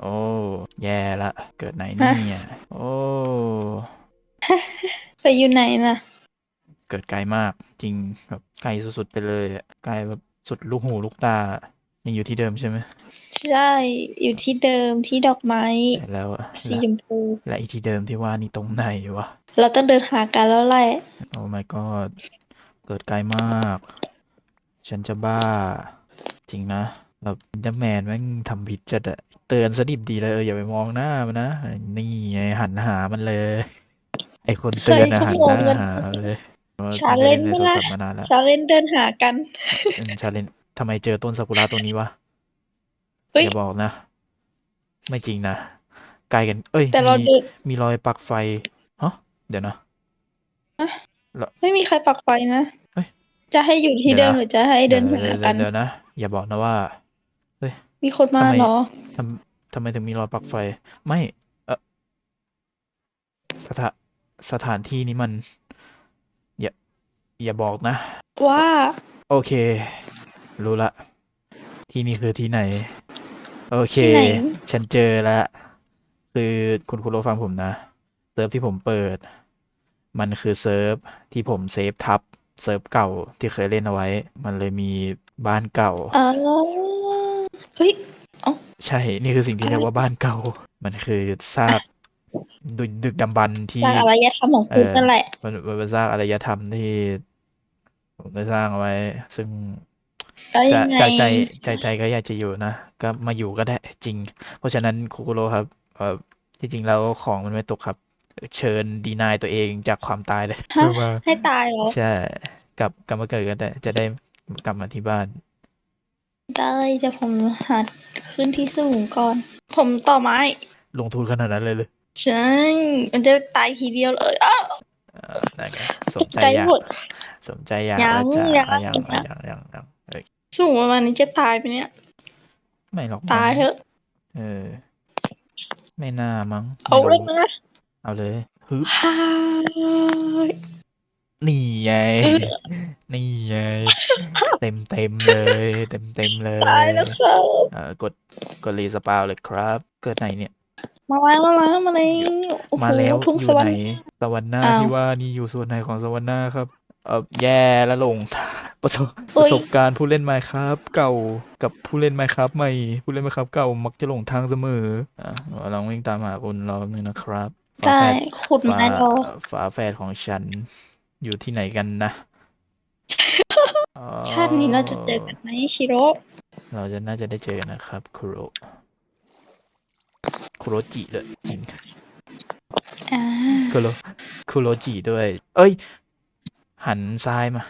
โอ้ แย่ละ เกิดไหนเนี่ย โอ้ ไปอยู่ไหนน่ะ เกิดไกลมาก จริงแบบไกลสุดๆไปเลยอะไกลแบบสุดลูกหูลูกตา ยังอยู่ที่เดิมใช่ไหมใช่ อยู่ที่เดิมที่ดอกไม้ แต่แล้วอะสีและชมพู และอีที่เดิมที่ว่านี่ตรงไหนวะ เราต้องเดินหากันแล้วแหละ โอ้ my god เกิดไกลมาก ฉันจะบ้า จริงนะ แบบจะแมนแม่งทำผิดจัดอะเตือนสดิบดีเลยเอออย่าไปมองหน้ามันนะ นี่ไงหันหามันเลย ไอคนเตือนนะเคหัยนเขาหบอน้ากว่าหาเลยว่าชาไม่เลได้นจ์เล่นในไหมโทรล่ะศัพท์มานานแล้วชาเลนจ์เดินหากันชาเลนทำไมเจอต้นซากุระตัวนี้วะเฮ้ยอย่าบอกนะ ไม่จริงนะไกลกัน เอ้ยแต่เรามีเดินมีรอยปลั๊กไฟฮะเดี๋ยวนะไม่มีใครปักไฟนะเฮ้ยจะให้อยู่ที่เดี๋เดิยวมนะหรือจะให้เดินเดี๋ยวหาเดี๋ยวกันเดี๋ยวนะ อย่าบอกนะว่า มีคนมาทำไม เหรอ ทำทำไมถึงมีรอยปลั๊กไฟ ไม่ เออสถาสถานที่นี้มัน อย่า อย่าบอกนะ ว่าโอเค รู้ละ ที่นี่คือที่ไหน โอเค ที่ไหนฉันเจอแล้วคือคุณคุณโรฟังผมนะ เซิร์ฟที่ผมเปิด มันคือเซิร์ฟที่ผมเซฟทับ เซิร์ฟเก่าที่เคยเล่นเอาไว้ มันเลยมีบ้านเก่าอ๋อ เฮ้ยใช่ นี่คือสิ่งที่เรียกว่าบ้านเก่า มันคือซากดึกดึกดำบรรพ์ที่จากอารยธรรมของคุณเออนั่นแหละ มันมันเป็นซากอารยธรรมที่ผมได้สร้างเอาไว้ ซึ่งแล้วจะยังไงใจใจใจใจก็อยากจะอยู่นะ ก็มาอยู่ก็ได้จริง เพราะฉะนั้นคุคุโรครับเอ่อที่จริงแล้วของมันไม่ตกครับ เชิญดีนายตัวเองจากความตายเลยฮะเพื่อมาให้ตายเหรอ ใช่ กลับกลับมาเกิดกันได้ จะได้กลับมาที่บ้าน ได้จะผมหัดขึ้นที่สูงก่อน ผมต่อไม้ ลงทุนขนาดนั้นเลยเลยใช่มันจะตายทีเดียวเลยอ้าวเอ่อได้ไงสมใจใจอยากหมดสมใจอยากยัแล้วงจ้ะยังอะยังยัอะงยังยังยังเอ้ยสูงประมาณนี้จะตายไปเนี่ย ไม่หรอกตายมั้งเถอะ เออ ไม่น่ามั้งเอาไม่เลยรู้นะเอาเลยฮึบฮ่า นี่ไง นี่ไง เต็มเต็มเลย เต็มเต็มเลตายยแล้วครับเอ่อกด กดรีสปาวเลยครับ เกิดไหนเนี่ย มาแล้วมาแล้วมาแล้วโอ้โหมาแล้วทุ่งอสยู่วรรไหนค์ สวรรค์หน้าอ้าวที่ว่านี่อยู่ส่วนไหนของสวรรค์หน้าครับ เออแย่แล้วลง ประสบปเฮ้ระยสบการณ์ผู้เล่นไมค์ครับ เก่ากับผู้เล่นไมค์ครับใหม่ ผู้เล่นไมค์ครับเก่ามักจะหลงทางเสมอ อะลองวิ่งตามหาคุณรอบนึงนะครับฝาได้แฝดขุดฝาไม้รอฝาแฝดของฉัน อยู่ที่ไหนกันนะอ๋อชาตินี้เราจะเจอกันไหมชิโร่เราจะน่าจะได้เจอกันนะครับคุโรคุโรจิเลยจริงอ่าคุโรคุโรจิด้วย เอ้ย หันซ้ายมา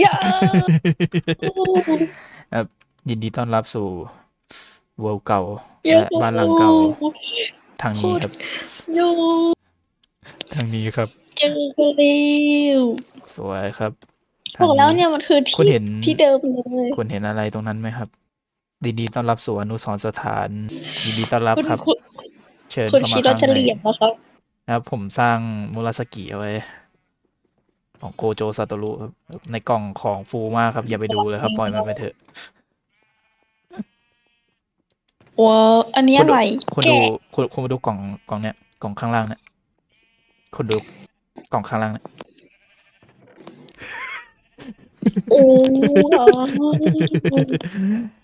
อย่าครับยินดีต้อนรับสู่เวิลด์เก่าอย่าและบ้านหลังเก่า ทางนี้ครับอยู่ทางนี้ครับเจอกันแล้วสวยครับบทางอกแล้วเนี่ยมันคือคุณที่เห็นที่เดิมเลยคุณเห็นอะไรตรงนั้นไหมครับยินดีต้อนรับสู่อนุสรณ์สถานยินดีต้อนรับคุณครับคุณเชิญคุณเข้ามาชิโร่ข้างจะในเหลี่ยมนะครับนะครับ ผมสร้างมูราสกิเอาไว้ของโกโจซาโตรุครับในกล่องของฟูมากครับ อย่าไปดูเลยครับ ปล่อยมันไปเถอะ ว้าวอันนี้คุณอะดูไรคุณดูแกะคุณคุณมาดูกล่องกล่องเนี้ยกล่องข้างล่างเนี่ยคุณดูกล่องข้างล่างเนี่ยโอ้โห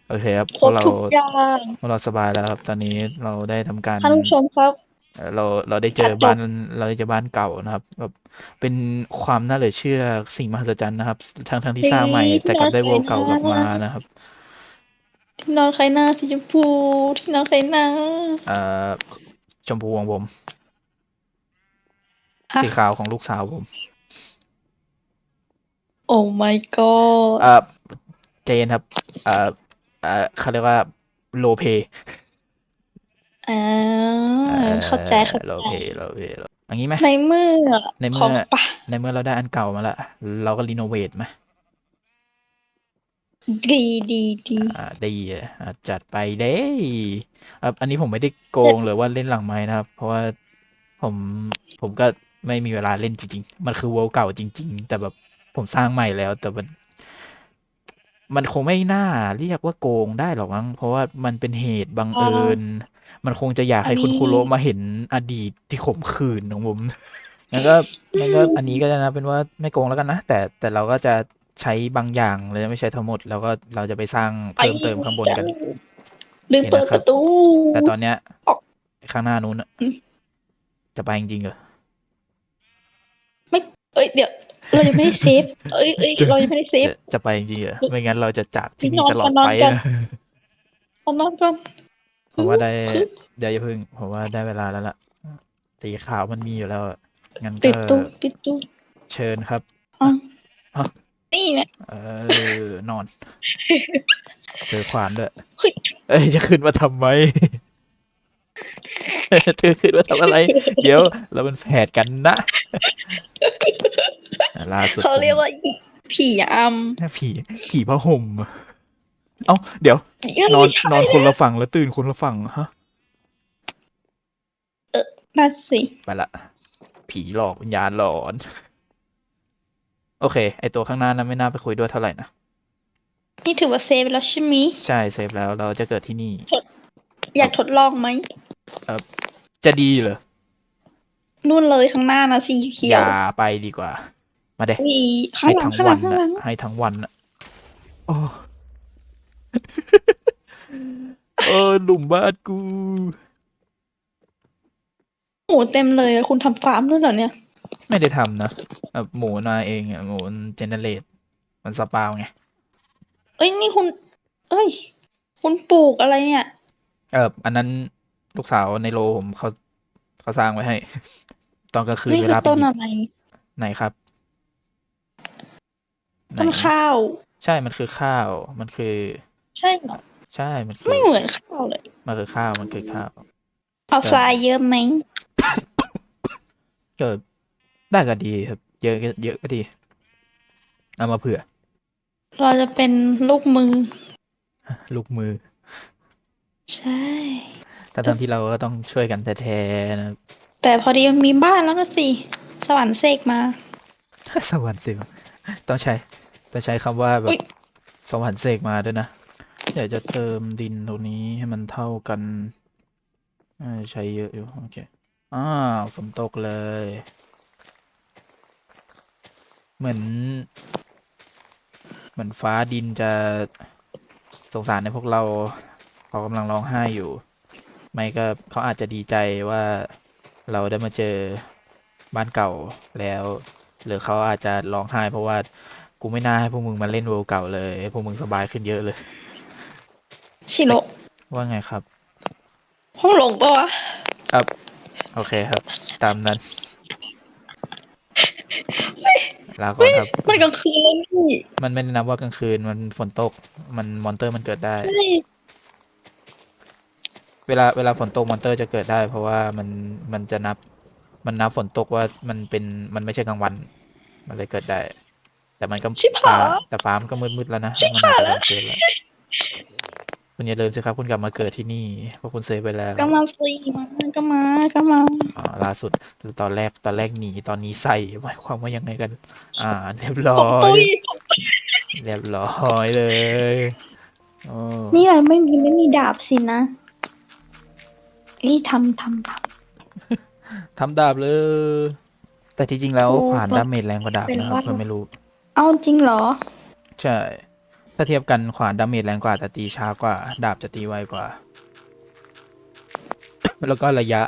โอเคครับคพรวบกเราทุกอย่างพวกเราสบายแล้วครับ ตอนนี้เราได้ทำการ ท่านผู้ชมครับ เอ่อเราเราได้เจอตัดจบบ้านเราได้เจอบ้านเก่านะครับแบบเป็นความน่าเหลือเชื่อสิ่งมหัศจรรย์นะครับทั้งทั้งที่สร้างใหม่ แต่กลับได้เวลเก่ากลับมานะครับ ที่นอนใครหน้าสีชมพูที่นอนใครหน้าเอ่อชมพูของผมฮะสีขาวของลูกสาวผม โอ้ my god เอ่อเจนครับ เอ่อเอ่อเขาเรียกว่าโลเพอ่าเข้าใจเข้าโลใจเพโลเพอันนี้ไหม ในเมื่อในเมื่ขอองป่ะในเมื่อเราได้อันเก่ามาละ เราก็รีโนเวทไหม ดีดีดีอ่าดีอะจัดไปเด้อ่ออันนี้ผมไม่ได้โกงหรือว่าเล่นหลังไม้นะครับ เพราะว่าผมผมก็ไม่มีเวลาเล่นจริงๆ มันคือเวลเก่าจริง ๆ แต่แบบผมสร้างใหม่แล้ว แต่มัน มันคงไม่น่าเรียกว่าโกงได้หรอกมั้งเพราะว่ามันเป็นเหตุบังเอิญ มันคงจะอยากให้คุณคุโรมาเห็นอดีตที่ขมขื่นของผมงั้นก็งั้นก็อันนี้ก็จะนะเป็นว่าไม่โกงแล้วกันนะแต่แต่เราก็จะ ใช้บางอย่างเลยไม่ใช้ทั้งหมด แล้วก็เราจะไปสร้างเพิ่มเติมข้างบนกัน ลืมเปิดโอเคนะครับประตู แต่ตอนเนี้ยออกข้างหน้านู้นอะอืมจะไปจริงๆเหรอเอ้ยเดี๋ยวเรายังไม่ได้เซฟเอ้ยเอ้ยจะเรายังไม่ได้เซฟจะจะไปจริงๆเหรอไม่งั้นเราจะจากที่นี่นอนตลอดนอนไปก่อนนะเอานอนก่อนผมว่าได้คือเดี๋ยวอย่าเพิ่งผมว่าได้เวลาแล้วล่ะสีขาวมันมีอยู่แล้วอะงั้นปิก็ดตู้ปิดตู้เชิญครับอะอ่ะนี่เนี่ยเออนอน เจอขวานด้วยเฮ้ยเอ้ยจะขึ้นมาทำไม เธอขึ้นมาทำอะไร เดี๋ยวเราเป็นแฝดกันนะล่าสุดเขาเรียกว่าผีอผมผีผีผ้าห่มเอ้าเดี๋ยวำนอนไม่ใช่นอนคนละฝั่งแล้วตื่นคนละฝั่งฮะนั่นสิ ไปละ ผีหลอกวิญญาณหลอน โอเค ไอตัวข้างหน้านั้นไม่น่าไปคุยด้วยเท่าไหร่นะ นี่ถือว่าเซฟแล้วใช่ไหมใช่เซฟแล้วเราจะเกิดที่นี่ อยากทดลองไหมจะดีเหรอ นู่นเลยข้างหน้านะสีเขีอยว ย่าไปดีกว่า มาเด็มีข้างให้หลังทั้งข้างหวัลันงข้างหลัน่ะงให้ทั้งวันน่ะโอ้ เออหลุมบ้านกูหมูเต็มเลยอะคุณทำฟาร์มด้วยเหรอเนี่ย ไม่ได้ทำนะแบบหมูนาเองอะหมูมันเจเนเรตมันสปาวไง เอ้ยนี่คุณ เอ้ย คุณปลูกอะไรเนี่ย เอออันนั้นลูกสาวในโลผมเขาเขาสร้างไว้ให้ ตอนกลางคืนนี่เวคือลาไปต้นหยิบอะไรไหนครับไหนต้นข้าว ใช่มันคือข้าว มันคือ ใช่เหรอใช่มันคือไม่เหมือนข้าวเลยมันคือข้าวมันคือข้าวเอาทรายเยอะไหมก็ ได้ก็ดีครับ เยอะก็เยอะก็ดี เอามาเผื่อ เราจะเป็นลูกมือ ลูกมือ ใช่ แต่ทั้งที่เราก็ต้องช่วยกันแท้ๆนะแต่พอดีมันมีบ้านแล้วก็สิ สวรรค์เสกมา สวรรค์เสกต้องใช้ต้องใช้คำว่าแบอุ๊บย สวรรค์เสกมาด้วยนะเดี๋ยวจะเติมดินตรงนี้ให้มันเท่ากันอ่าใช้เยอะอยู่โอเคอ้าวฝนตกเลย เหมือน เหมือนฟ้าดินจะสงสารในพวกเราเขากำลังร้องไห้อยู่ ไม่ก็เขาอาจจะดีใจว่าเราได้มาเจอบ้านเก่าแล้ว หรือเขาอาจจะร้องไห้ เพราะว่ากูไม่น่าให้พวกมึงมาเล่นเวลเก่าเลยพวกมึงสบายขึ้นเยอะเลย ชิโร่ว่าไงครับ ห้องหลงปะวะครับ โอเคครับ ตามนั้น ลาก่อนครับมันกลางคืนแล้วนี่มันไม่ได้นับว่ากลางคืนมันฝนตก มันมอนเตอร์มันเกิดได้ใช่เวลาเวลาฝนตกมอนเตอร์จะเกิดได้ เพราะว่ามันมันจะนับ มันนับฝนตกว่ามันเป็นมันไม่ใช่กลางวัน มันเลยเกิดได้ แต่มันก็ชิบฟ้าหายแต่ฟ้ามันก็มืดๆแล้วนะชิบมันหาอาจยจะแล้วกลางคืนแล้ว คุณอย่าลืมสิครับ คุณกลับมาเกิดที่นี่เพราะคุณเซฟไปแล้วก็มาฟรีมาก็มาก็มาอ่าล่าสุดตอนแรกตอนแรกหนีตอนนี้ใส่หมายความว่ายังไงกัน อ่าเรียบร้ตอกตุ้ยยเรียบร้อยเลยโอ้นี่อะไรไม่มีไม่มีดาบสินะนี่ทำทำททำดาบเลยแต่ที่จริงแล้วโอ้ขวานมันดาเมจแรงกว่าดาบเป็นนะครับว่าเพื่อนไม่รู้ำเอาจริงเหรอ ใช่ ถ้าเทียบกันขวานดาเมจแรงกว่าแต่ตีช้ากว่า ดาบจะตีไวกว่า แล้วก็ระยะ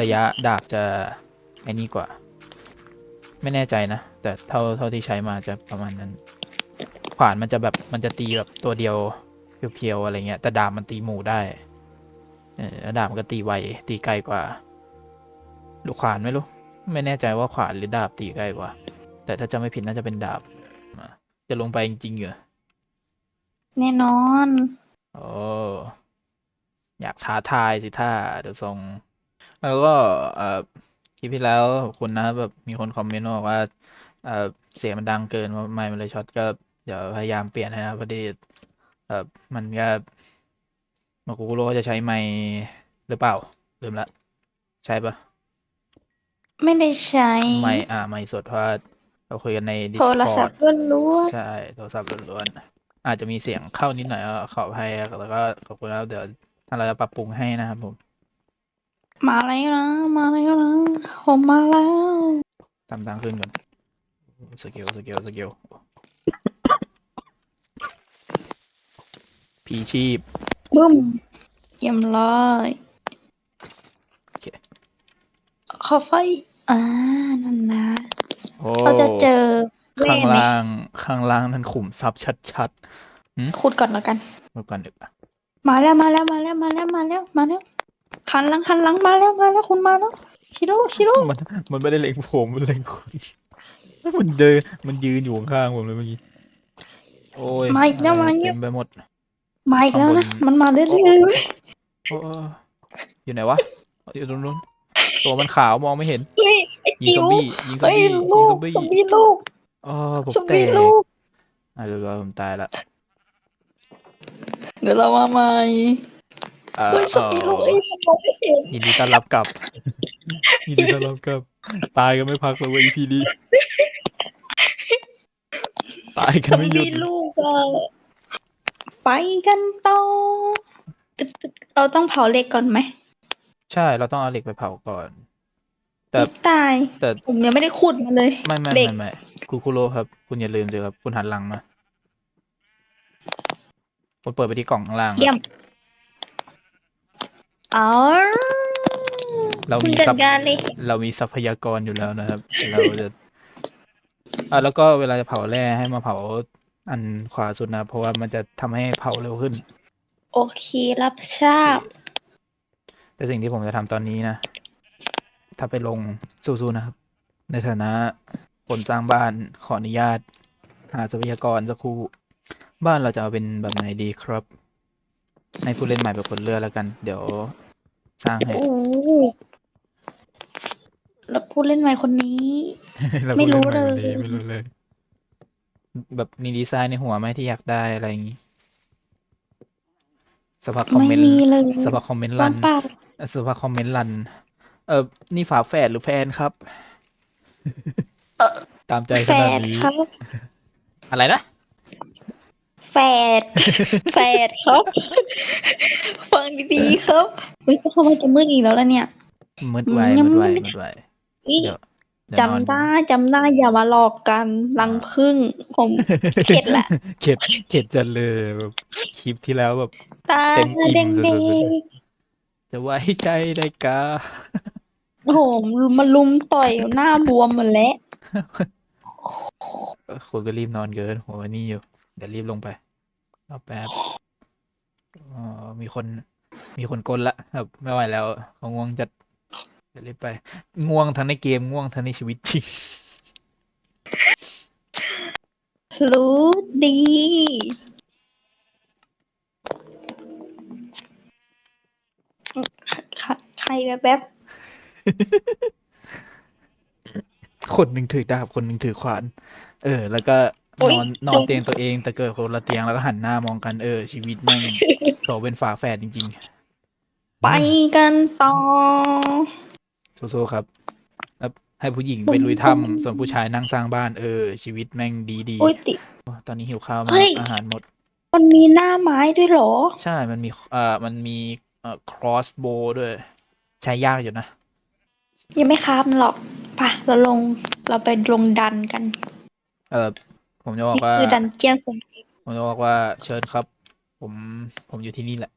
ระยะดาบจะไอ้นี่กว่า ไม่แน่ใจนะ แต่เท่าเท่าที่ใช้มาจะประมาณนั้น ขวานมันจะแบบมันจะตีแบบตัวเดียวเพียวๆอะไรเงี้ย แต่ดาบมันตีหมู่ได้เออดาบมันก็ตีไวตีไกลกว่าหรือขวานไม่รู้ ไม่แน่ใจว่าขวานหรือดาบตีไกลกว่า แต่ถ้าจะไม่ผิดน่าจะเป็นดาบจะลงไปจริงๆเหรอ แน่นอน โอ้อยากท้าทายสิท่าเดี๋ยวส่ง แล้วก็เอ่อคลิปที่แล้วขอบคุณนะแบบมีคนคอมเมนต์มาบอกว่าเอ่อเสียงมันดังเกินว่าไม่มันเลยช็อตก็เดี๋ยวพยายามเปลี่ยนให้นะพอดีเอ่อมันก็มากูรู้ว่าจะใช้ไมค์หรือเปล่าลืมละ ใช่ปะไม่ได้ใช้ ไมค์อ่าไมค์สดเพราะว่าเราคุยกันใน โทรศัพ Discord ท์ล้วนใช่โทรศัพท์ล้วน อาจจะมีเสียงเข้านิดหน่อยก็ขออภัยแล้วก็ขอบคุณแล้วเดี๋ยวถ้าเราจะปรับปรุงให้นะครับผม มาแล้วนะมาแล้วนะผมมาแล้วตามทางขึ้นก่อนสเกลสเกลสเกลพีชีพบึ้มเยี่ยมเลยโอเคขอไฟอ่านั่นนะ โอ้เราจะเจอ ข้างไหมล่างข้างล่างนั่นขุมทรัพย์ชัดขุดก่อนแล้วกันๆเมื่อก่อนเด็กอะมาแล้วมาแล้วมาแล้วมาแล้วมาแล้วมาแล้วหันหลังหันหลังมาแล้วมาแล้วคุณมาแล้วชิโร่ชิโร่มันมันไม่ได้เล็งผมมันเล็งคุณมันเดินมันยืนอยู่ข้างๆผมเลยเมื่อกี้โอ้ยมาอีกแล้วอะไรมาอีกเต็แล้วมไปหมดมาอีกแล้วนะข้างบนมันมาเรื่อยโอ้อยู่ไหนวะอยู่ตรงนู้นตัวมันขาวมองไม่เห็นๆเฮ้ยไอ้ยิงจิ๋ซวอมบี้ยิงซอมเฮ้ยบี้ยิงลูซกอมบี้ซอมบี้ลูก อ๋อผมซอมแตบี้กลูก อะเรียบร้อยผมตายละเดี๋ยวเรามาใหม่เอ่อเฮ้ยซอมบี้ลูกเอ้ยผมมองไม่เห็นยินดีต้อนรับกลับ ยินดีต้อนรับกลับ ตายกันไม่พักเลยเว้ย EP นี้ตายกัซนอมไม่หยุดบี้ลูกอะไปกันต่อตึ๊ดตึ๊ดเราต้องเผาเหล็กก่อนไหม ใช่ เราต้องเอาเหล็กไปเผาก่อน แต่ไม่ตาย แต่ผมยังไม่ได้ขุดมาเลยไม่ไม่เหล็ไม่กไม่คุคุโรครับ คุณอย่าลืมสิครับ คุณหันหลังมาคุณเปิดไปที่กล่องข้างล่างเยี่ยมอ๋อเราคุณมีจัทรัดพการเลยเรามีทรัพยากรอยู่แล้วนะครับ เราจะอะแล้วก็เวลาจะเผาแร่ให้มาเผาอันขวาสุดนะ เพราะว่ามันจะทำให้เผาเร็วขึ้น โอเครับทราบแต่สิ่งที่ผมจะทำตอนนี้นะ ถ้าไปลงสู้ๆนะครับ ในฐานะคนสร้างบ้านขออนุญาต หาทรัพยากรสักครู่ บ้านเราจะเอาเป็นแบบไหนดีครับ ให้ผู้เล่นใหม่เป็นคนเลือกแล้วกัน เดี๋ยวสร้างให้ โอ้โหแล้วผู้เล่นใหม่คนนี้เราไม่ผู้รู้เล่นใหม่เลยวันนี้ไม่รู้เลย แบบมีดีไซน์ในหัวไหมที่อยากได้อะไรอย่างงี้สภาพคอมไม่เมนต์มีเลยสภาพคอมเมนต์ว่ารังนเปล่า สภาพคอมเมนต์รัน เออนี่ฝาแฝดหรือแฟนครับเออตามใจขแฝนาดดนี้ ครับ อะไรนะ แฝด แฝดครับ ฟังดีๆครับเฮ้ยทำไมจะมืดอีกแล้วล่ะเนี่ย มืดไวยังมืดไวไม่มืดไวอีเดี๋ยวเดี๋ยวจำนอนได้จำได้อย่ามาหลอกกันรังพึ่งผมเข็ดละเข็ดเข็ดจัดเลยแบบคลิปที่แล้วแบบ ตาเต็มอิ่แดมงสุแดดงๆจะไว้ใจได้กา โอ้โหมาลุมต่อยหน้าบวมหมดแล้วคุณก็รีบนอนเกินหัวนี่อยู่ เดี๋ยวรีบลงไปรอแป๊บอ๋อมีคน มีคนกลละแบบไม่ไหวแล้วเขาง่วงจัดเดี๋ยวรีบไป ง่วงทั้งในเกมง่วงทั้งในชีวิตจริงรู้ดีใครใครแบบแบบ คนหนึ่งถือดาบคนหนึ่งถือขวาน เออ แล้วก็นอนนอนเตียงตัวเอง แต่เกิดคนละเตียงแล้วก็หันหน้ามองกันเออ ชีวิตแม่งโตเป็นฝาแฝดจริงไปกันต่อๆสู้ๆครับแล้วให้ผู้หญิงไปลุยถ้ำส่วนผู้ชายนั่งสร้างบ้าน เออ ชีวิตแม่งดีอุ้ยติๆตอนนี้หิวข้าวมาเฮ้กยอาหารหมด มันมีหน้าไม้ด้วยเหรอ ใช่มันมีเอ่อมันมีเอ่อ crossbow ด้วย ใช้ยากอยู่นะ ยังไม่คราบมันหรอกไป่ะเราลงเราไปลงดันกัน เออผมจะบอกนี่ว่า คือดันเจียนของผมจะบอกว่าเชิญครับ ผมผมอยู่ที่นี่แหละ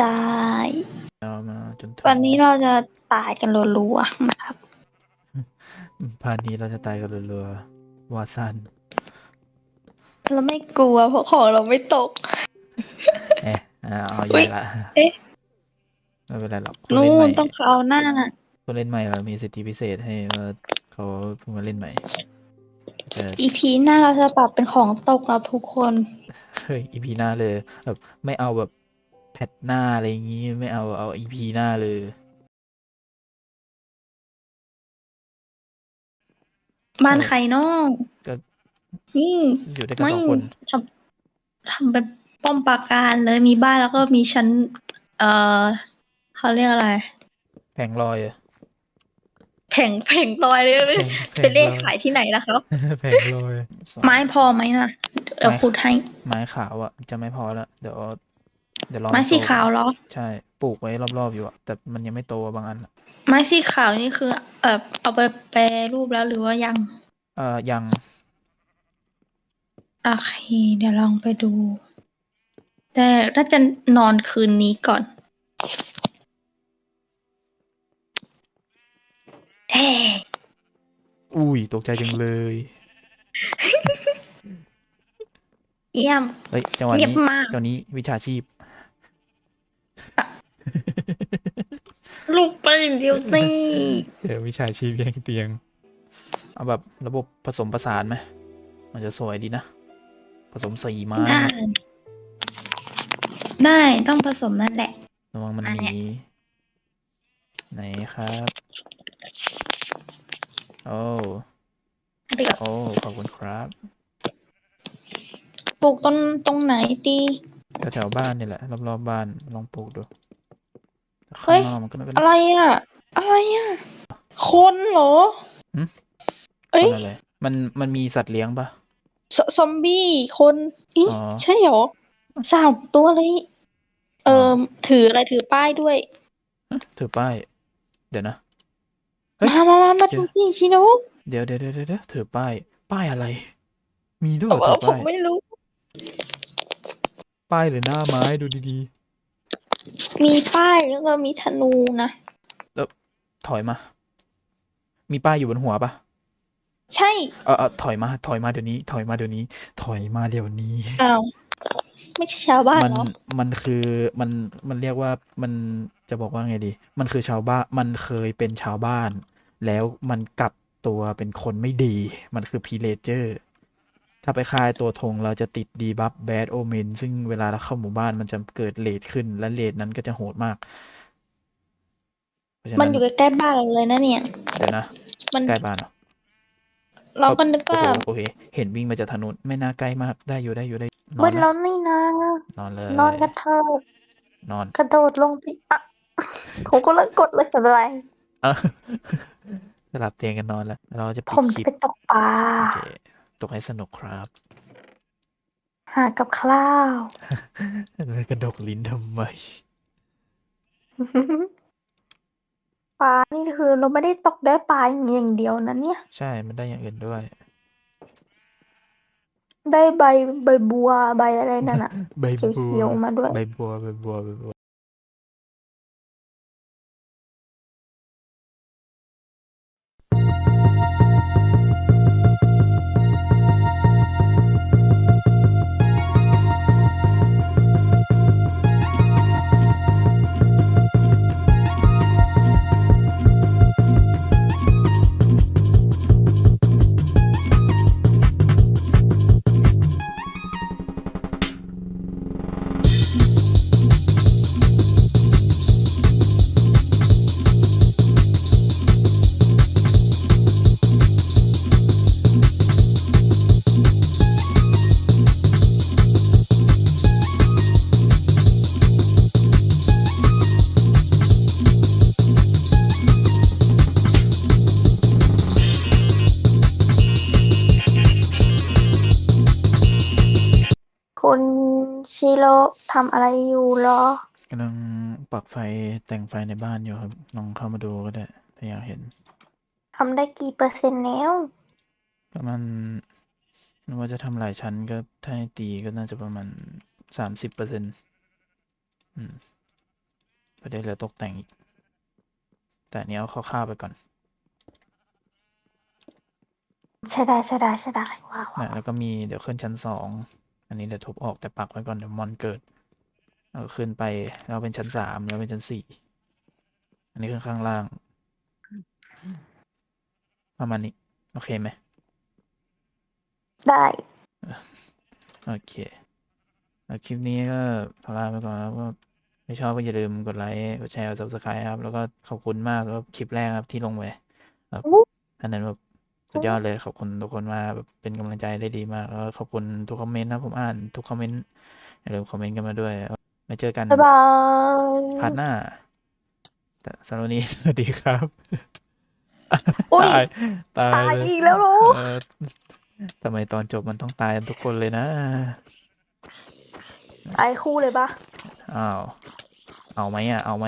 ได้ เอามาจนถึงวันนี้เราจะตายกันรัวๆนะครับพานนี้เราจะตายกันเรือๆวาซันเราไม่กลัวเพราะของเราไม่ตก เอ๊ะอ่าเอาอุ๊ใหญ่ย ละเอ๊ะ ไม่เป็นไรหรอกผู้นู่เล่นใหม่นต้องคราวหน้า ผู้เล่นใหม่เรามีสิทธิพิเศษให้ว่าเขาเพิ่งมาเล่นใหม่จะอีพีหน้าเราจะปรับเป็นของตกแล้วทุกคน เฮ้ยอีพีหน้าเลยแบบไม่เอาแบบแพทหน้าอะไรอย่างงี้ไม่เอาเอาอีพีหน้าเลย บ้านใครน้องก็ นี่อยู่ด้วยกันไม่สองคนทำทำเป็นป้อมปราการเลยมีบ้านแล้วก็มีชั้น เอ่อ เขาเรียกอะไร แผงลอยอะแผงแผงลอยเลยแผงแผไปงเลขลอยขายที่ไหนนะครับ แผงลอยสอง ไม้พอไหมนะเดี๋ยวขุดให้ ไม้ขาวอะ จะไม่พอละเดี๋ยว เดี๋ยวลองไม้สีโตขาวเหรอ ใช่ ปลูกไว้รอบๆอยู่อะ แต่มันยังไม่โตบางอันอะไม้สีขาวนี่คือ เออเอาไปแปรรูปแล้วหรือว่ายังเอ่อยังโอเคเดี๋ยวลองไปดู แต่น่าจะนอนคืนนี้ก่อน อุ้ยตกใจจังเลย เยี่ยม เฮ้ยจังหวะเงียบนี้มาก จังหวะนี้วิชาชีพ ลูกไปเดียวนี่เจอวิชาชีพแย่งเตียง เอาแบบระบบผสมผสานไหม มันจะสวยดีนะ ผสมสีไม้ได้ได้ต้องผสมนั่นแหละ ระวังมันอันหเนี้นีย ไหนครับ โอ้เดี๋ยวโอ้ขอบคุณครับ ปลูกต้นตรงไหนดีแถวๆบ้านนี่แหละรอบๆบ้านลองปลูกดูเฮ้ข้างยนอกมันก็ไม่เป็น อะไรอะ อะไรอะ คนเหรอหึ เอ้ยอะไรมันมันมีสัตว์เลี้ยงปะ ซซอมบี้คนอีอ๋อใช่เหรอสาวตัวเลยเอิมถืออะไรถือป้ายด้วยฮะถือป้าย เดี๋ยวนะ เฮ้ย มามามามาเดี๋ดูยวสิชิโนเดี๋ยวเดี๋ยวเดี๋ยวเดี๋ยวถือป้าย ป้ายอะไร มีด้วยเอเหรออถือผป้ามยไม่รู้ ป้ายหรือหน้าไม้ดูดีมีป้ายแล้วก็มีธนูนะ ๆ ถอยมา มีป้ายอยู่บนหัวปะใช่ เออเออถอยมา ถอยมาเดี๋ยวนี้ ถอยมาเดี๋ยวนี้ ถอยมาเดี๋ยวนี้ อ้าว ไม่ใช่ชาวบ้านมันเหรอมันคือมันมันเรียกว่ามันจะบอกว่าไงดี มันคือชาวบ้านมันเคยเป็นชาวบ้าน แล้วมันกลับตัวเป็นคนไม่ดี มันคือพีเลเจอร์ถ้าไปฆ่าไอ้ตัวธงเราจะติดดีบัฟแบดโอเมนซึ่งเวลาเราเข้าหมู่บ้านมันจะเกิดเลทขึ้น และเลทนั้นก็จะโหดมากเพราะฉะมันนั้นอยู่ใกล้ๆบ้านเราเลยนะเนี่ยเดี๋ยวนะมันใกล้บ้านเหรอเราก็นึกโอ้ว่าโหโอเคเห็นวิ่งมาจากถนนไม่น่าใกล้มากได้อยู่ได้อยู่ได้ นอมืนดนะแล้วนี่นะ นอนเลย นอนกันเถอะนอน กระโดดลงไปอะผมก็เลิกกดเลยไม่เป็นไร เออสลับเตียงกันนอนแล้ว เราจะผปิดมคจะลิปไปตกปลาโอเคตกให้สนุกครับ หากับข้าวแล้วกระดกลิ้นทำไม ปลานี่คือเราไม่ได้ตกได้ปลาอย่างเดียวนะเนี่ย ใช่ มันได้อย่างอื่นด้วย ได้ใบใบบัวใบอะไรนั่นอะใบบัวเขียวๆมาด้วย ใบบัวใบบัวใบบัวำอะไรอยู่เหรอกำลังปักไฟแต่งไฟในบ้านอยู่ครับลองเข้ามาดูก็ได้ถ้าอยากเห็นทำได้กี่เปอร์เซ็นต์แล้ว ประมาณไม่ว่าจะทำหลายชั้นก็ถ้าให้ตีก็น่าจะประมาณสามสิบเปอร์เซ็นต์อืมประเดี๋ยวเหลือตกแต่งอีก แต่อันนี้เอาคร่าวๆไปก่อนใช่ได้ใช่ได้ใช่ได้ว้าวนะแล้วก็มีเดี๋ยวขึ้นชั้นสอง อันนี้เดี๋ยวทุบออกแต่ปักไว้ก่อนเดี๋ยวมอนเกิด เอาขึ้นไปแล้วเป็นชั้นสามแล้วเป็นชั้นสี่อันนี้ขึ้นข้างล่าง ประมาณนี้ โอเคไหมได้ โอเคแล้วคลิปนี้ก็ขอลาไปก่อนแล้วก็ไม่ชอบก็อย่าลืมกดไลค์กดแชร์กด subscribe ครับ แล้วก็ขอบคุณมากแล้วคลิปแรกครับที่ลงไปครับอันนั้นแบบสุดยอดเลยขอบคุณทุกคนมากแบบเป็นกำลังใจได้ดีมากแล้วก็ขอบคุณทุกคอมเมนต์นะผมอ่านทุกคอมเมนต์อย่าลืมคอมเมนต์กันมาด้วย ไว้เจอกันบ๊ายบายพาร์ทหน้าแต่สำหรับวันนี้ สวัสดีครับอุ้ยตายตายตายเลยอีกแล้วเหรอเออทำไมตอนจบมันต้องตายกันทุกคนเลยนะ ตายคู่เลยปะ อ้าว เอาไหมอะ เอาไหม